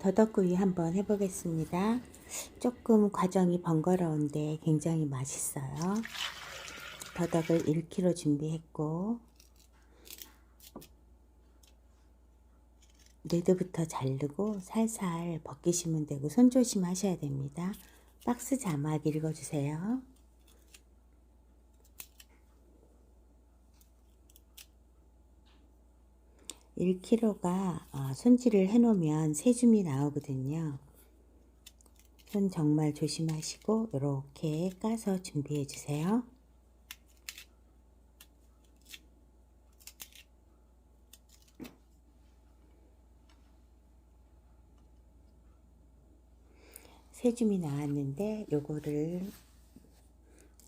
더덕구이 한번 해보겠습니다. 조금 과정이 번거로운데 굉장히 맛있어요. 더덕을 1kg 준비했고 레드부터 자르고 살살 벗기시면 되고 손 조심하셔야 됩니다. 박스 자막 읽어주세요. 일 k g 가 손질을 해 놓으면 세 줌이 나오거든요. 손 정말 조심하시고 이렇게 까서 준비해 주세요. 세 줌이 나왔는데 요거를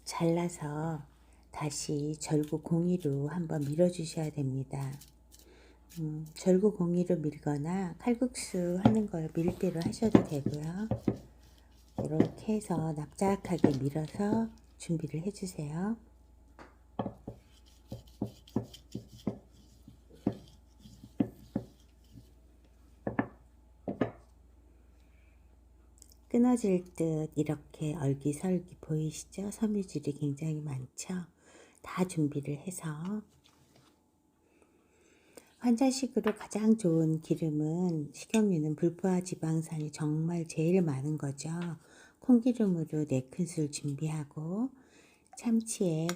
잘라서 다시 절구 공이로 한번 밀어 주셔야 됩니다. 음, 절구 공이로 밀거나 칼국수 하는 걸 밀대로 하셔도 되고요. 이렇게 해서 납작하게 밀어서 준비를 해주세요. 끊어질 듯 이렇게 얼기설기 보이시죠? 섬유질이 굉장히 많죠? 다 준비를 해서 환자식으로 가장 좋은 기름은 식용유는 불포화 지방산이 정말 제일 많은 거죠. 콩기름으로 4큰술 준비하고 참치액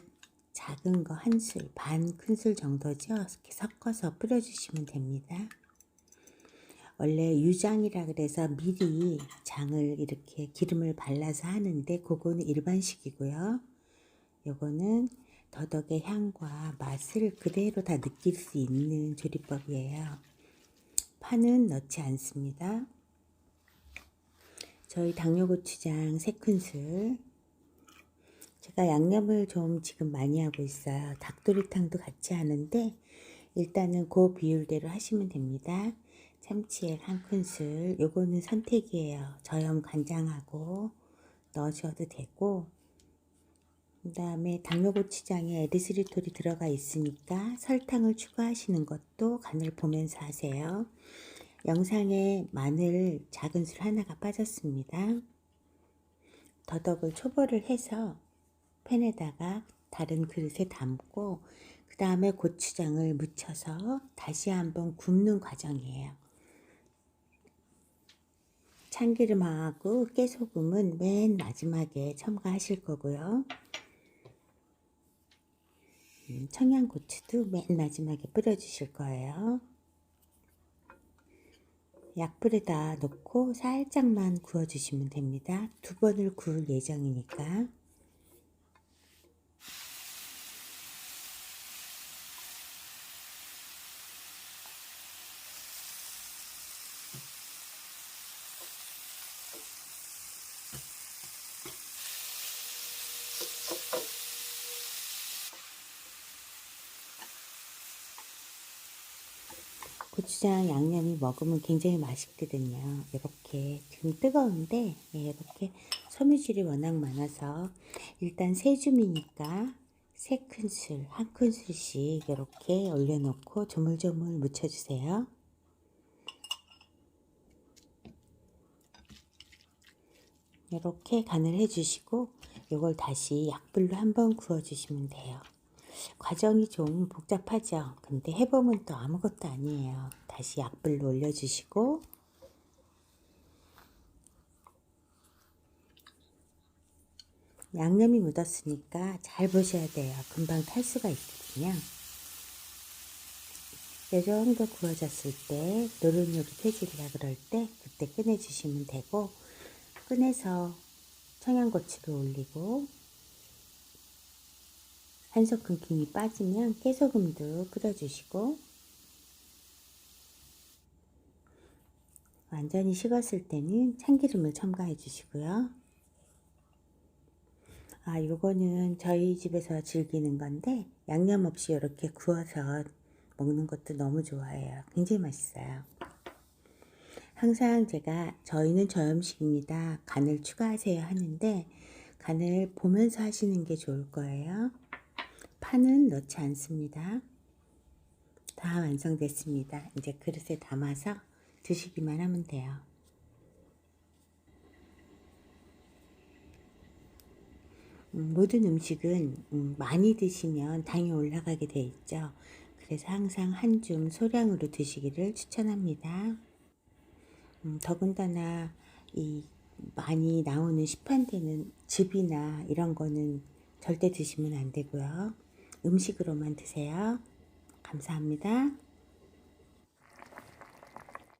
작은 거 한 술, 반 큰술 정도죠. 이렇게 섞어서 뿌려주시면 됩니다. 원래 유장이라 그래서 미리 장을 이렇게 기름을 발라서 하는데 그거는 일반식이고요. 요거는 더덕의 향과 맛을 그대로 다 느낄 수 있는 조리법이에요. 파는 넣지 않습니다. 저희 당뇨고추장 3큰술 제가 양념을 좀 지금 많이 하고 있어요. 닭도리탕도 같이 하는데 일단은 그 비율대로 하시면 됩니다. 참치액 한 큰술 요거는 선택이에요. 저염 간장하고 넣으셔도 되고 그 다음에 당뇨고추장에 에리스리톨이 들어가 있으니까 설탕을 추가하시는 것도 간을 보면서 하세요. 영상에 마늘 작은 술 하나가 빠졌습니다. 더덕을 초벌을 해서 팬에다가 다른 그릇에 담고 그 다음에 고추장을 묻혀서 다시 한번 굽는 과정이에요. 참기름하고 깨소금은 맨 마지막에 첨가하실 거고요. 음, 청양고추도 맨 마지막에 뿌려주실 거예요. 약불에다 넣고 살짝만 구워주시면 됩니다. 두 번을 구울 예정이니까. 고추장 양념이 먹으면 굉장히 맛있거든요. 이렇게 지금 뜨거운데 예, 이렇게 섬유질이 워낙 많아서 일단 세 줌이니까 세 큰술, 한 큰술씩 이렇게 올려놓고 조물조물 묻혀주세요. 이렇게 간을 해주시고 이걸 다시 약불로 한번 구워주시면 돼요. 과정이 좀 복잡하죠. 근데 해보면 또 아무것도 아니에요. 다시 약불로 올려주시고 양념이 묻었으니까 잘 보셔야 돼요. 금방 탈 수가 있거든요. 이 정도 구워졌을 때 노릇노릇해지리라 그럴 때 그때 꺼내주시면 되고 꺼내서 청양고추를 올리고 한 소끔 김이 빠지면 깨소금도 뿌려주시고 완전히 식었을 때는 참기름을 첨가해 주시고요. 아, 요거는 저희 집에서 즐기는 건데 양념 없이 이렇게 구워서 먹는 것도 너무 좋아해요. 굉장히 맛있어요. 항상 제가 저희는 저염식입니다. 간을 추가하세요 하는데 간을 보면서 하시는 게 좋을 거예요. 파는 넣지 않습니다. 다 완성됐습니다. 이제 그릇에 담아서 드시기만 하면 돼요. 음, 모든 음식은 음, 많이 드시면 당이 올라가게 돼 있죠. 그래서 항상 한 줌 소량으로 드시기를 추천합니다. 음, 더군다나 이 많이 나오는 시판되는 즙이나 이런 거는 절대 드시면 안 되고요. 음식으로만 드세요. 감사합니다.